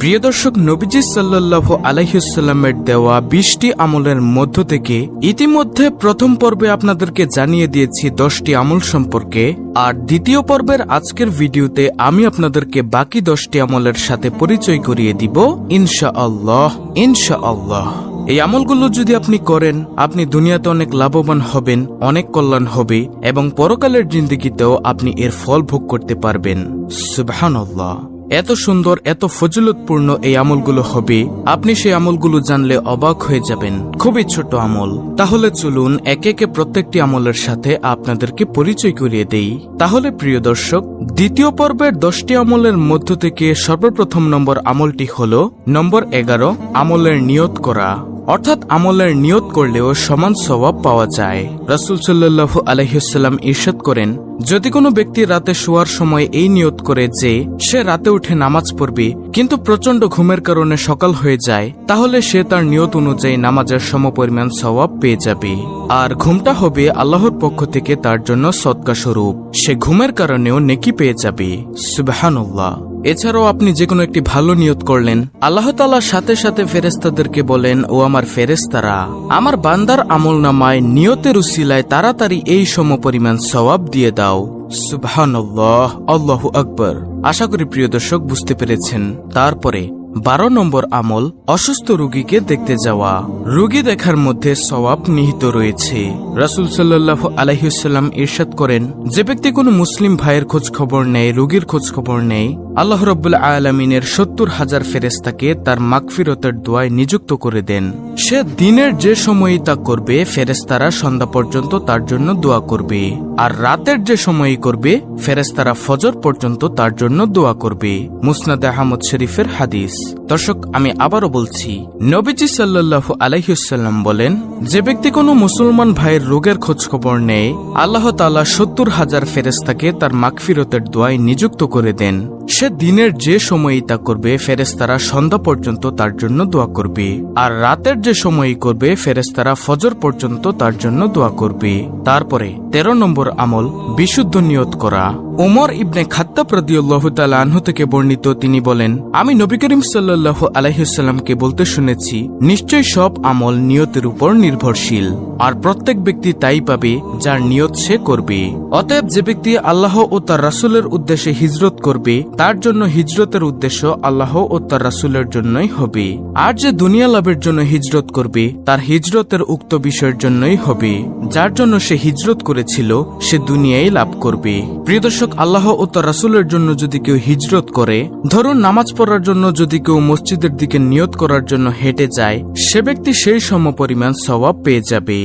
প্রিয় দর্শক, নবীজি সাল্লাহ আলাইসাল্লামের দেওয়া বিশটি আমলের মধ্য থেকে ইতিমধ্যে প্রথম পর্বে আপনাদেরকে জানিয়ে দিয়েছি দশটি আমল সম্পর্কে। আর দ্বিতীয় পর্বের আজকের ভিডিওতে আমি আপনাদেরকে বাকি দশটি আমলের সাথে পরিচয় করিয়ে দিব। ইনশা আল্লাহ ইনশা আল্লাহ এই আমলগুলো যদি আপনি করেন, আপনি দুনিয়াতে অনেক লাভবান হবেন, অনেক কল্যাণ হবে এবং পরকালের জিন্দিগিতেও আপনি এর ফল ভোগ করতে পারবেন। সুবহানাল্লাহ। এত সুন্দর, এত ফজিলতপূর্ণ এই আমলগুলো হবে, আপনি সেই আমলগুলো জানলে অবাক হয়ে যাবেন। খুবই ছোট আমল। তাহলে চলুন একে একে প্রত্যেকটি আমলের সাথে আপনাদেরকে পরিচয় করিয়ে দেই। তাহলে প্রিয় দর্শক, দ্বিতীয় পর্বের দশটি আমলের মধ্য থেকে সর্বপ্রথম নম্বর আমলটি হল, নম্বর এগারো, আমলের নিয়ত করা। অর্থাৎ আমলের নিয়ত করলেও সমান স্বভাব পাওয়া যায়। রাসুল সাল্লাহ আলহিসাল্লাম ঈর্ষাদ করেন, যদি কোনো ব্যক্তি রাতে শোয়ার সময় এই নিয়ত করে যে, সে রাতে উঠে নামাজ পড়বে, কিন্তু প্রচণ্ড ঘুমের কারণে সকাল হয়ে যায়, তাহলে সে তার নিয়ত অনুযায়ী নামাজের সমপরিমাণ স্বভাব পেয়ে যাবে। আর ঘুমটা হবে আল্লাহর পক্ষ থেকে তার জন্য সৎকা স্বরূপ সে ঘুমের কারণেও নেকি পেয়ে যাবে। সুবাহানুল্লাহ। এছাড়াও আপনি যে কোনো একটি ভালো নিয়ত করলেন। আল্লাহ তালার সাথে সাথে ফেরেস্তাদেরকে বলেন, ও আমার ফেরেস্তারা আমার বান্দার আমল নামায় নিয়তের উসিলায় তাড়াতাড়ি এই সম পরিমাণ সওয়াব দিয়ে দাও। সুবাহ আল্লাহ আকবর। আশা করি প্রিয় দর্শক বুঝতে পেরেছেন। তারপরে বারো নম্বর আমল, অসুস্থ রুগীকে দেখতে যাওয়া। রুগী দেখার মধ্যে সওয়াব নিহিত রয়েছে। রাসুল সাল্লাহ আলহিসাল্লাম ইরশাদ করেন, যে ব্যক্তি কোনো মুসলিম ভাইয়ের খোঁজ খবর নেয়, রুগীর খোঁজ খবর নেয়, আল্লাহ রব্বুল্লা আলমিনের সত্তর হাজার ফেরেস্তাকে তার মাগফিরতের দোয়ায় নিযুক্ত করে দেন। সে দিনের যে সময়ই তা করবে ফেরেস্তারা সন্ধ্যা পর্যন্ত তার জন্য দোয়া করবে। আর রাতের যে সময়ই করবে ফেরেস্তারা ফজর পর্যন্ত তার জন্য দোয়া করবে। মুসনাদ আহমদ শরীফের হাদিস। দর্শক, আমি আবারও বলছি, নবীজি সাল্লাহ আলাইসাল্লাম বলেন, যে ব্যক্তি কোনো মুসলমান ভাইয়ের রোগের খোঁজ খবর নেয়, আল্লাহ তালা সত্তর হাজার ফেরেস্তাকে তার মাগফিরতের দোয়ায় নিযুক্ত করে দেন। সে দিনের যে সময়ই তা করবে ফেরেস্তারা সন্ধ্যা পর্যন্ত তার জন্য দোয়া করবে। আর রাতের যে সময়ই করবে ফেরেস্তারা ফজর পর্যন্ত তার জন্য দোয়া করবে। তারপরে তেরো নম্বর আমল, বিশুদ্ধ নিয়ত করা। ওমর ইবনে খাত্তাব রদিউল্লাহ আনহু থেকে বর্ণিত তিনি বলেন, আমি নবী করিম সাল্লাহ আলাইসাল্লামকে বলতে শুনেছি, নিশ্চয় সব আমল নিয়তের উপর নির্ভরশীল, আর প্রত্যেক ব্যক্তি তাই পাবে যার নিয়ত সে করবে। অতএব যে ব্যক্তি আল্লাহ ও তার রাসুলের উদ্দেশ্যে হিজরত করবে, তার জন্য হিজরতের উদ্দেশ্য আল্লাহ ও তার রাসুলের জন্যই হবে। আর যে দুনিয়া লাভের জন্য হিজরত করবে, তার হিজরতের উক্ত বিষয়ের জন্যই হবে। যার জন্য সে হিজরত করেছিল, সে দুনিয়ায় লাভ করবে। প্রিয় আল্লাহ ও তার রাসুলের জন্য যদি কেউ হিজরত করে, ধরুন নামাজ পড়ার জন্য যদি কেউ মসজিদের দিকে নিয়ত করার জন্য হেঁটে যায়, সে ব্যক্তি সেই সম পরিমাণ স্বভাব পেয়ে যাবে।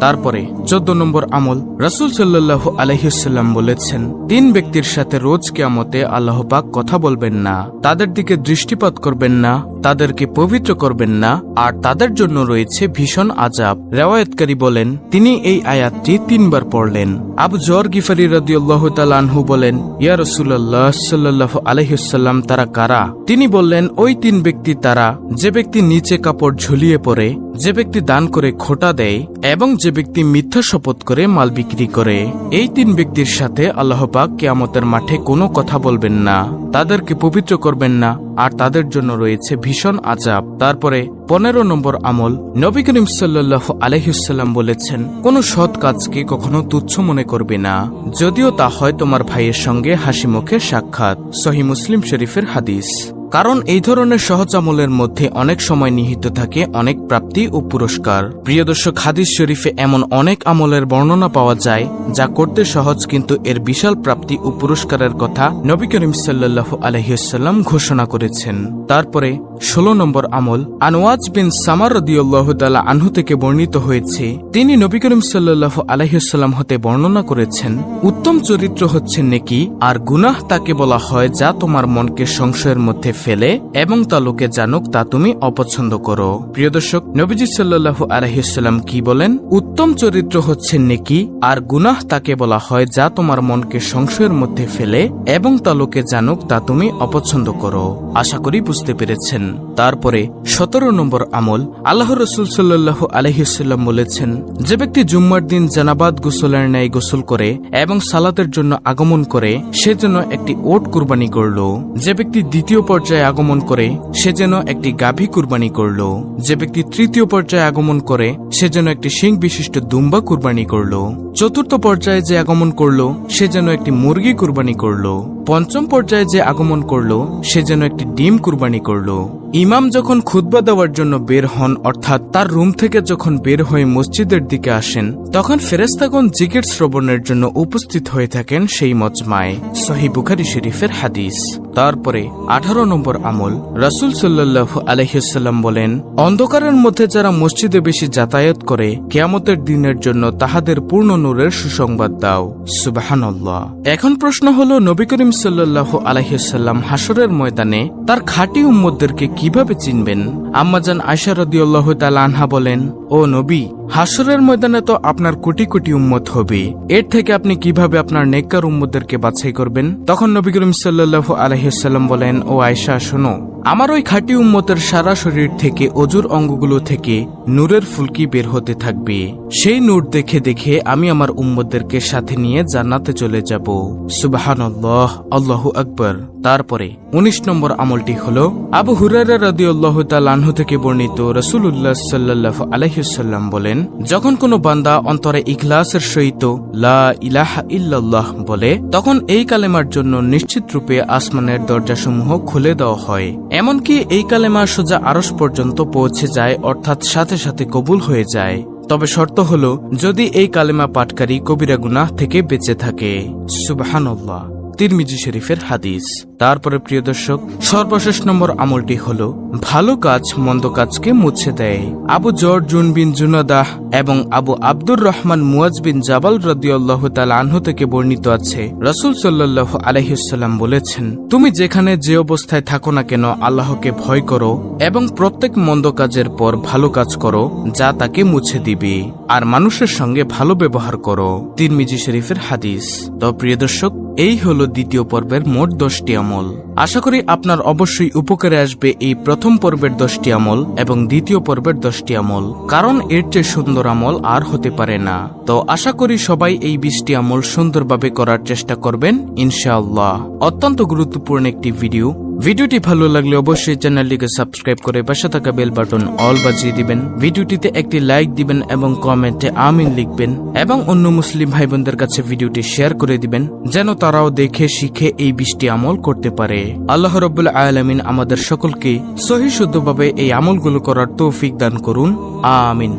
তারপরে চোদ্দ নম্বর আমল, রাসুল সাল্লাহ আলহিসাল্লাম বলেছেন, তিন ব্যক্তির সাথে রোজ কেয়ামতে আল্লাহ পাক কথা বলবেন না, তাদের দিকে দৃষ্টিপাত করবেন না তাদেরকে পবিত্র করবেন না, আর তাদের জন্য রয়েছে ভীষণ আজাব রেওয়ায়তকারী বলেন, তিনি এই আয়াতটি তিনবার পড়লেন। আবু জর গিফারি রদিউল্লাহ আনহু বলেন, ইয়া রসুল্লাহ সাল্লাহ আলহিসাল্লাম তারা কারা? তিনি বললেন, ওই তিন ব্যক্তি তারা। যে ব্যক্তি নিচে কাপড় ঝুলিয়ে পড়ে যে ব্যক্তি দান করে খোটা দেয় এবং যে ব্যক্তি মিথ্যা শপথ করে মাল বিক্রি করে, এই তিন ব্যক্তির সাথে আল্লাহ পাক কেয়ামতের মাঠে কোনো কথা বলবেন না, তাদেরকে পবিত্র করবেন না, আর তাদের জন্য রয়েছে ভীষণ আজাব তারপরে পনেরো নম্বর আমল, নবী করিম সাল্লাহ আলহিসাল্লাম বলেছেন, কোন সৎ কাজকে কখনো তুচ্ছ মনে করবে না, যদিও তা হয় তোমার ভাইয়ের সঙ্গে হাসি মুখে সাক্ষাৎ। সহি মুসলিম শরীফের হাদিস। কারণ এই ধরনের সহজ আমলের মধ্যে অনেক সময় নিহিত থাকে অনেক প্রাপ্তি ও পুরস্কার। প্রিয় দর্শক, হাদিস শরীফে এমন অনেক আমলের বর্ণনা পাওয়া যায়, যা করতে সহজ কিন্তু এর বিশাল প্রাপ্তি ও পুরস্কারের কথা নবী করিম সাল্লাহ আলহিউসাল্লাম ঘোষণা করেছেন। তারপরে ষোলো নম্বর আমল আনোয়াজ বিন সামার রদিউল্লাহ তালা আনহু থেকে বর্ণিত হয়েছে, তিনি নবী করিম সাল্লাহ আলহিসাল্লাম হতে বর্ণনা করেছেন, উত্তম চরিত্র হচ্ছে নেকি, আর গুনাহ তাকে বলা হয় যা তোমার মনকে সংশয়ের মধ্যে ফেলে এবং তা লোকে জানুক তা তুমি অপছন্দ করো। প্রিয় দর্শক, নবীজি সাল্লাল্লাহু আলহিসাল্লাম কি বলেন? উত্তম চরিত্র হচ্ছে নেকি, আর গুনাহ তাকে বলা হয় যা তোমার মনকে সংশয়ের মধ্যে ফেলে এবং তা লোকে জানুক তা তুমি অপছন্দ করো। আশা করি বুঝতে পেরেছেন। তারপরে সতেরো নম্বর আমল আল্লাহ রসুল সাল্লাহ আলহিসাল্লাম বলেছেন, যে ব্যক্তি জুম্মার দিন জানাবাদ গোসলের ন্যায় গোসল করে এবং সালাতের জন্য আগমন করে, সে যেন একটি ওট কুরবানি করল। যে ব্যক্তি দ্বিতীয় পর্যায়ে আগমন করে, সে যেন একটি গাভী কুরবানি করল। যে ব্যক্তি তৃতীয় পর্যায়ে আগমন করে, সে যেন একটি সিং বিশিষ্ট দুম্বা কুরবানি করল। চতুর্থ পর্যায়ে যে আগমন করল, সে যেন একটি মুরগি কুরবানি করল। পঞ্চম পর্যায়ে যে আগমন করল, সে যেন একটি ডিম কুরবানি করল। ইমাম যখন খুতবা দেওয়ার জন্য বের হন, অর্থাৎ তার রুম থেকে যখন বের হয়ে মসজিদের দিকে আসেন, তখন ফেরেস্তাগণ জিকির শ্রবণের জন্য উপস্থিত হয়ে থাকেন সেই মজমায়, সহি বুখারি শরীফের হাদিস। তারপরে আঠারো নম্বর আমল, রাসুল সাল্লাহ আলহিসাল্লাম বলেন, অন্ধকারের মধ্যে যারা মসজিদে বেশি যাতায়াত করে, কেয়ামতের দিনের জন্য তাহাদের পূর্ণ নূরের সুসংবাদ দাও। সুবাহান্লাহ এখন প্রশ্ন হলো, নবী করিম সাল্লাহ আলহিসাল্লাম হাসরের ময়দানে তার খাঁটি উম্মদদেরকে কীভাবে চিনবেন? আম্মাজান আয়সা রদিউল্লাহ আনহা বলেন ও নবী হাসরের ময়দানে তো আপনার কোটি কোটি উম্মত হবে। এর থেকে আপনি কীভাবে আপনার নেককার উম্মতদেরকে বাছাই করবেন? তখন নবী করিম সাল্লাহ আলহিসাল্লাম বলেন, ও আয়সা শোনো, আমার ওই খাঁটি উম্মতের সারা শরীর থেকে, অজুর অঙ্গগুলো থেকে নূরের ফুলকি বের হতে থাকবে। সেই নূর দেখে দেখে আমি আমার উম্মতদেরকে সাথে নিয়ে জান্নাতে চলে যাব। সুবাহান আল্লাহ আকবর। তারপরে উনিশ নম্বর আমলটি হল, আবু হুরারা রাদি আল্লাহ তালাহু থেকে বর্ণিত রসুল্লাহ সাল্লাহ আলহিসাল্লাম বলেন যখন কোনো বান্দা অন্তরে ইখলাসের সহিত লা ইলাহা ইল্লাল্লাহ বলে, তখন এই কালেমার জন্য নিশ্চিত রূপে আসমানের দরজাসমূহ খুলে দেওয়া হয়। এমনকি এই কালেমা সোজা আরস পর্যন্ত পৌঁছে যায়, অর্থাৎ সাথে সাথে কবুল হয়ে যায়। তবে শর্ত হল, যদি এই কালেমা পাটকারী কবিরা গুনাহ থেকে বেঁচে থাকে। সুবাহান্লাহ তিরমিজি শরীফের হাদিস। তারপরে প্রিয় দর্শক, সর্বশেষ নম্বর আমলটি হলো, ভালো কাজ মন্দ কাজকে মুছে দেয়। আবু জর জুন বিন জুনাদাহ এবং আবু আব্দুর রহমান মুয়াজ বিন জাবাল রদিয়াল্লাহ তাল আনহু থেকে বর্ণিত আছে, রসুল সাল্লাহ আলহিসাল্লাম বলেছেন, তুমি যেখানে যে অবস্থায় থাকো না কেন আল্লাহকে ভয় করো এবং প্রত্যেক মন্দ কাজের পর ভালো কাজ করো, যা তাকে মুছে দিবে, আর মানুষের সঙ্গে ভালো ব্যবহার করো। তিরমিজি শরীফের হাদিস। তো প্রিয় দর্শক এই হলো দ্বিতীয় পর্বের মোট দশটি আমল। আশা করি আপনার অবশ্যই উপকারে আসবে এই প্রথম পর্বের দশটি আমল এবং দ্বিতীয় পর্বের দশটি আমল, কারণ এর চেয়ে সুন্দর আমল আর হতে পারে না। তো আশা করি সবাই এই বিশটি আমল সুন্দরভাবে করার চেষ্টা করবেন, ইনশাআল্লাহ। অত্যন্ত গুরুত্বপূর্ণ একটি ভিডিও। ভিডিওটি ভালো লাগলে অবশ্যই চ্যানেলটিকে সাবস্ক্রাইব করে পাশে থাকা বেল বাটন অল বাজিয়ে দিবেন। ভিডিওটিতে একটি লাইক দিবেন এবং কমেন্টে আমিন লিখবেন এবং অন্য মুসলিম ভাই বোনদের কাছে ভিডিওটি শেয়ার করে দিবেন, যেন তারাও দেখে, শিখে এই বৃষ্টি আমল করতে পারে। আল্লাহ রব্বুল আয়ালামিন আমাদের সকলকে সহি শুদ্ধভাবে এই আমলগুলো করার তৌফিক দান করুন। আমিন।